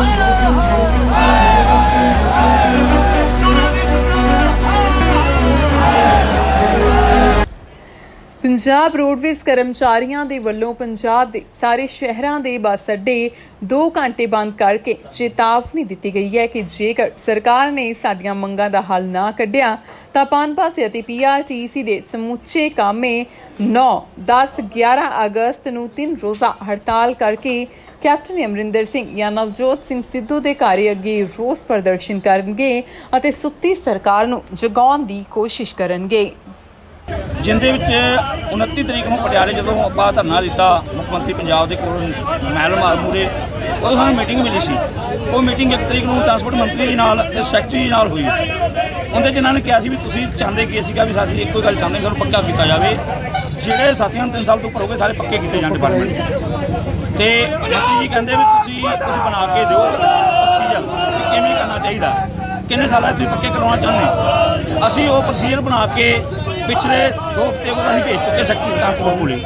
Whoa. Punjab roadways ਕਰਮਚਾਰੀਆਂ ਦੇ ਵੱਲੋਂ ਪੰਜਾਬ ਦੇ ਸਾਰੇ ਸ਼ਹਿਰਾਂ ਦੇ ਬੱਸ ਅੱਡੇ 2 ਘੰਟੇ ਬੰਦ ਕਰਕੇ ਚੇਤਾਵਨੀ ਦਿੱਤੀ ਗਈ ਹੈ ਕਿ ਜੇਕਰ ਸਰਕਾਰ ਨੇ ਸਾਡੀਆਂ ਮੰਗਾਂ ਦਾ ਹੱਲ ਨਾ ਕੱਢਿਆ, ਤਾਂ ਪਨਪਾਸ ਅਤੇ ਪੀਆਰਟੀਸੀ ਦੇ ਸਮੁੱਚੇ ਕਾਮੇ 9 10 11 ਅਗਸਤ ਨੂੰ ਤਿੰਨ ਰੋਜ਼ਾ ਹੜਤਾਲ ਕਰਕੇ ਕੈਪਟਨ ਅਮਰਿੰਦਰ ਸਿੰਘ ਜਾਂ ਨਵਜੋਤ ਸਿੰਘ ਸਿੱਧੂ ਦੇ ਘਰ ਅੱਗੇ ਰੋਸ ਪ੍ਰਦਰਸ਼ਨ ਕਰਨਗੇ ਅਤੇ ਸੁੱਤੀ ਸਰਕਾਰ ਨੂੰ ਜਗਾਉਣ ਦੀ ਕੋਸ਼ਿਸ਼ ਕਰਨਗੇ। ਜਿੰਦੇ ਵਿੱਚ 29 ਤਰੀਕ ਨੂੰ ਪਟਿਆਲੇ ਜਦੋਂ ਆਪਾਂ ਧਰਨਾ ਦਿੱਤਾ ਮੁੱਖ ਮੰਤਰੀ ਪੰਜਾਬ ਦੇ ਕੋਲ ਮਹਿਲ ਮਾਰਮੂਰੇ ਉਦੋਂ ਸਾਨੂੰ ਮੀਟਿੰਗ ਮਿਲੀ ਸੀ। ਉਹ ਮੀਟਿੰਗ 1 ਤਰੀਕ ਨੂੰ ਟਰਾਂਸਪੋਰਟ ਮੰਤਰੀ ਜੀ ਨਾਲ ਤੇ ਸੈਕਟਰੀ ਜੀ ਨਾਲ ਹੋਈ। ਉਹਦੇ 'ਚ ਇਹਨਾਂ ਨੇ ਕਿਹਾ ਸੀ ਵੀ ਤੁਸੀਂ ਚਾਹੁੰਦੇ ਕੀ ਸੀਗਾ ਵੀ ਸਾਡੀ ਇੱਕੋ ਹੀ ਗੱਲ ਚਾਹੁੰਦੇ ਕਿ ਉਹਨੂੰ ਪੱਕਾ ਕੀਤਾ ਜਾਵੇ। ਜਿਹੜੇ ਸਾਥੀਆਂ ਨੂੰ 3 ਸਾਲ ਤੋਂ ਉੱਪਰ ਹੋ ਗਏ, ਸਾਰੇ ਪੱਕੇ ਕੀਤੇ ਜਾਣ ਡਿਪਾਰਟਮੈਂਟ 'ਚ। ਤੇ ਮੰਤਰੀ ਜੀ ਕਹਿੰਦੇ ਵੀ ਤੁਸੀਂ ਕੁਝ ਬਣਾ ਕੇ ਦਿਓ ਪ੍ਰੋਸੀਜਰ ਕਿਵੇਂ ਕਰਨਾ ਚਾਹੀਦਾ। ਕਿੰਨੇ ਸਾਲਾਂ 'ਚ ਤੁਸੀਂ ਪੱਕੇ ਕਰਵਾਉਣਾ ਚਾਹੁੰਦੇ? ਅਸੀਂ ਉਹ ਪ੍ਰੋਸੀਜਰ ਬਣਾ ਕੇ ਪਿਛਲੇ ਦੋ ਹਫ਼ਤੇ ਬਾਅਦ ਅਸੀਂ ਭੇਜ ਚੁੱਕੇ ਸੈਕਟਰੀ ਟਰਾਂਸਪੋਰਟ ਕੋਲੇ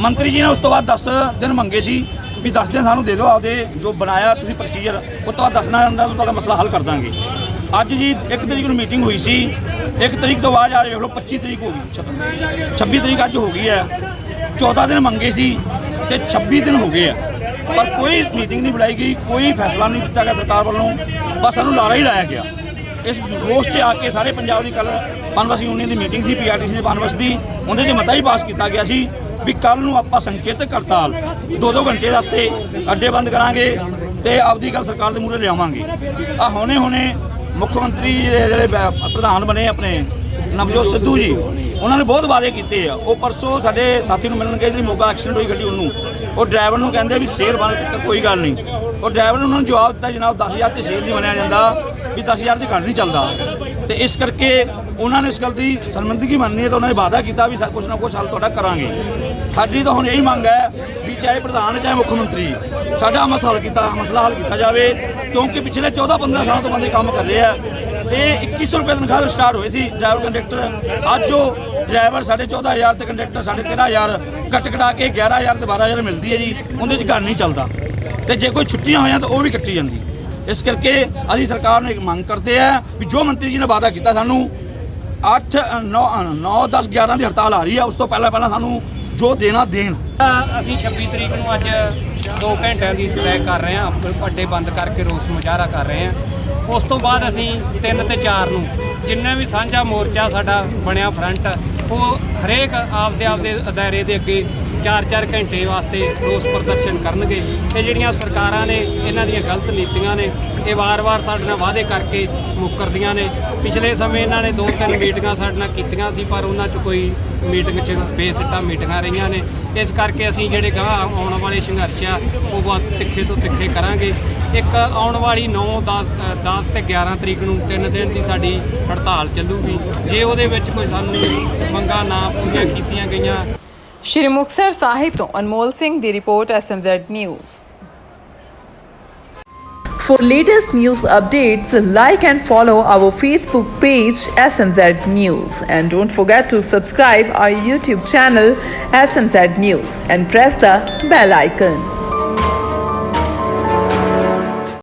ਮੰਤਰੀ ਜੀ ਨੇ ਉਸ ਤੋਂ ਬਾਅਦ 10 ਦਿਨ ਮੰਗੇ ਸੀ ਵੀ 10 ਦਿਨ ਸਾਨੂੰ ਦੇ ਦਿਓ ਆਪਦੇ ਜੋ ਬਣਾਇਆ ਤੁਸੀਂ ਪ੍ਰੋਸੀਜਰ ਉਹ ਤੋਂ ਬਾਅਦ ਦੱਸਣਾ ਹੁੰਦਾ ਤਾਂ ਤੁਹਾਡਾ ਮਸਲਾ ਹੱਲ ਕਰ ਦਾਂਗੇ। ਅੱਜ ਜੀ ਇੱਕ ਤਰੀਕ ਨੂੰ ਮੀਟਿੰਗ ਹੋਈ ਸੀ, ਇੱਕ ਤਰੀਕ ਤੋਂ ਬਾਅਦ ਆ ਵੇਖ ਲਓ 25 ਤਰੀਕ ਹੋ ਗਈ। 26 ਤਰੀਕ ਅੱਜ ਹੋ ਗਈ ਹੈ। 14 ਦਿਨ ਮੰਗੇ ਸੀ ਤੇ 26 ਦਿਨ ਹੋ ਗਏ ਆ। ਪਰ ਕੋਈ ਮੀਟਿੰਗ ਨਹੀਂ ਬੁਲਾਈ ਗਈ, ਕੋਈ ਫੈਸਲਾ ਨਹੀਂ ਦਿੱਤਾ ਗਿਆ ਸਰਕਾਰ ਵੱਲੋਂ। ਬਸ ਸਾਨੂੰ ਲਾਰਾ ਹੀ ਲਾਇਆ ਗਿਆ। ਇਸ ਰੋਸ 'ਚ ਆ ਕੇ ਸਾਰੇ ਪੰਜਾਬ ਦੀ ਕੱਲ ਪਨਵਸ ਯੂਨੀਅਨ ਦੀ ਮੀਟਿੰਗ ਸੀ ਪੀਆਰਟੀਸੀ ਦੇ ਪਨਵਸ ਦੀ। ਉਹਦੇ 'ਚ ਮਤਾ ਹੀ ਪਾਸ ਕੀਤਾ ਗਿਆ ਸੀ ਵੀ ਕੱਲ ਨੂੰ ਆਪਾਂ ਸੰਕੇਤਕ ਹੜਤਾਲ ਦੋ ਦੋ ਘੰਟੇ ਵਾਸਤੇ ਅੱਡੇ ਬੰਦ ਕਰਾਂਗੇ ਤੇ ਆਪਦੀ ਗੱਲ ਸਰਕਾਰ ਦੇ ਮੂਹਰੇ ਲਿਆਵਾਂਗੇ। ਆ ਹੁਣੇ ਹੁਣੇ ਮੁੱਖ ਮੰਤਰੀ ਜਿਹੜੇ ਪ੍ਰਧਾਨ ਬਣੇ ਆਪਣੇ ਨਵਜੋਤ ਸਿੱਧੂ ਜੀ, ਉਹਨਾਂ ਨੇ ਬਹੁਤ ਵਾਅਦੇ ਕੀਤੇ ਆ। ਉਹ ਪਰਸੋਂ ਸਾਡੇ ਸਾਥੀ ਨੂੰ ਮਿਲਣ ਗਏ ਜਿਹੜੀ ਮੋਗਾ ਐਕਸੀਡੈਂਟ ਹੋਈ ਗੱਡੀ ਉਹਨੂੰ। ਉਹ ਡਰਾਈਵਰ ਨੂੰ ਕਹਿੰਦੇ ਵੀ ਸ਼ੇਰ ਬਣ ਕੋਈ ਗੱਲ ਨਹੀਂ। ਉਹ ਡਰਾਈਵਰ ਨੇ ਉਹਨਾਂ ਨੂੰ ਜਵਾਬ ਦਿੱਤਾ, ਜਨਾਬ 10000 'ਚ ਸ਼ੇਅਰ ਨਹੀਂ ਬਣਿਆ ਜਾਂਦਾ, ਵੀ 10000 ਚ ਘੱਟ ਨਹੀਂ ਚੱਲਦਾ। ਤੇ ਇਸ ਕਰਕੇ ਉਹਨਾਂ ਨੇ ਇਸ ਗੱਲ ਦੀ ਸ਼ਰਮਿੰਦਗੀ ਮੰਨਣੀ ਹੈ ਤਾਂ ਉਹਨਾਂ ਨੇ ਵਾਅਦਾ ਕੀਤਾ ਵੀ ਕੁਛ ਨਾ ਕੁਛ ਹੱਲ ਤੁਹਾਡਾ ਕਰਾਂਗੇ। ਸਾਡੀ ਤਾਂ ਹੁਣ ਇਹੀ ਮੰਗ ਹੈ ਵੀ ਚਾਹੇ ਪ੍ਰਧਾਨ, ਚਾਹੇ ਮੁੱਖ ਮੰਤਰੀ, ਸਾਡਾ ਮਸਲਾ ਹੱਲ ਕੀਤਾ, ਮਸਲਾ ਹੱਲ ਕੀਤਾ ਜਾਵੇ, ਕਿਉਂਕਿ ਪਿਛਲੇ 14 15 ਸਾਲਾਂ ਤੋਂ ਬੰਦੇ ਕੰਮ ਕਰ ਰਹੇ ਆ। ਤੇ 2100 ਰੁਪਏ ਤਨਖਾਹ ਤੋਂ ਸਟਾਰਟ ਹੋਏ ਸੀ ਡਰਾਈਵਰ ਕੰਡਕਟਰ ਅੱਜ ਉਹ ਡਰਾਈਵਰ ਸਾਡੇ 14000 ਤੇ ਕੰਡਕਟਰ ਸਾਡੇ 13000 ਕੱਟ ਕਟਾ ਕੇ 11000 ਤੇ 12000 ਮਿਲਦੀ ਹੈ ਜੀ, ਉਹਦੇ 'ਚ ਘਰ ਨਹੀਂ ਚੱਲਦਾ। ਤੇ ਜੇ ਕੋਈ ਛੁੱਟੀਆਂ ਹੋਈਆਂ ਤਾਂ ਉਹ ਵੀ ਕੱਟੀ ਜਾਂਦੀ। ਇਸ ਕਰਕੇ ਅਸੀਂ ਸਰਕਾਰ ਨੂੰ ਇੱਕ ਮੰਗ ਕਰਦੇ ਆ ਵੀ ਜੋ ਮੰਤਰੀ ਜੀ ਨੇ ਵਾਅਦਾ ਕੀਤਾ ਸਾਨੂੰ 8 9 9 10 11 ਦੀ ਹੜਤਾਲ ਆ ਰਹੀ ਆ, ਉਸ ਤੋਂ ਪਹਿਲਾਂ ਪਹਿਲਾਂ ਸਾਨੂੰ ਜੋ ਦੇਣਾ, ਦੇਣ। ਅਸੀਂ 26 ਤਰੀਕ ਨੂੰ ਅੱਜ 2 ਘੰਟਿਆਂ ਦੀ ਸਟ੍ਰਾਈਕ ਕਰ ਰਹੇ ਹਾਂ ਅੱਡੇ ਬੰਦ ਕਰਕੇ ਰੋਸ ਮੁਜ਼ਾਹਰਾ ਕਰ ਰਹੇ ਹਾਂ। ਉਸ ਤੋਂ ਬਾਅਦ ਅਸੀਂ 3 ਤੇ 4 ਨੂੰ, ਜਿੰਨਾ ਵੀ ਸਾਂਝਾ ਮੋਰਚਾ ਸਾਡਾ ਬਣਿਆ ਫਰੰਟ ਉਹ ਹਰੇਕ ਆਪਦੇ ਆਪਦੇ ਦਾਇਰੇ ਦੇ ਅੱਗੇ 4-4 ਘੰਟੇ ਵਾਸਤੇ ਰੋਸ ਪ੍ਰਦਰਸ਼ਨ ਕਰਨਗੇ। ਇਹ ਜਿਹੜੀਆਂ ਸਰਕਾਰਾਂ ਨੇ, ਇਹਨਾਂ ਦੀਆਂ ਗਲਤ ਨੀਤੀਆਂ ਨੇ, ਇਹ ਵਾਰ-ਵਾਰ ਸਾਡੇ ਨਾਲ ਵਾਅਦੇ ਕਰਕੇ ਮੁੱਕਰਦੀਆਂ ਨੇ। ਪਿਛਲੇ ਸਮੇਂ ਇਹਨਾਂ ਨੇ ਦੋ ਤਿੰਨ ਮੀਟਿੰਗਾਂ ਸਾਡੇ ਨਾਲ ਕੀਤੀਆਂ ਸੀ, ਪਰ ਉਹਨਾਂ 'ਚ ਕੋਈ ਮੀਟਿੰਗ 'ਚ ਬੇਸਿੱਟਾ ਮੀਟਿੰਗਾਂ ਰਹੀਆਂ ਨੇ। ਇਸ ਕਰਕੇ ਅਸੀਂ ਜਿਹੜੇ ਗਾਂ ਆਉਣ ਵਾਲੇ ਸੰਘਰਸ਼ ਆ, ਉਹ ਬਹੁਤ ਤਿੱਖੇ ਤੋਂ ਤਿੱਖੇ ਕਰਾਂਗੇ। ਇੱਕ ਆਉਣ ਵਾਲੀ 9 10 10 ਤੇ 11 ਤਰੀਕ ਨੂੰ ਤਿੰਨ ਦਿਨ ਦੀ ਸਾਡੀ ਹੜਤਾਲ ਚੱਲੂਗੀ। ਜੇ ਉਹਦੇ ਵਿੱਚ ਕੋਈ ਸਾਨੂੰ ਮੰਗਾਂ ਨਾ ਪੂਰੀਆਂ ਕੀਤੀਆਂ ਗਈਆਂ ਸ਼੍ਰੀ ਮੁਕਤਸਰ ਸਾਹਿਬ ਤੋਂ ਅਨਮੋਲ ਸਿੰਘ ਦੀ report SMZ news For latest news updates, like and follow our Facebook page SMZ News and don't forget to subscribe our YouTube channel SMZ News and press the bell icon.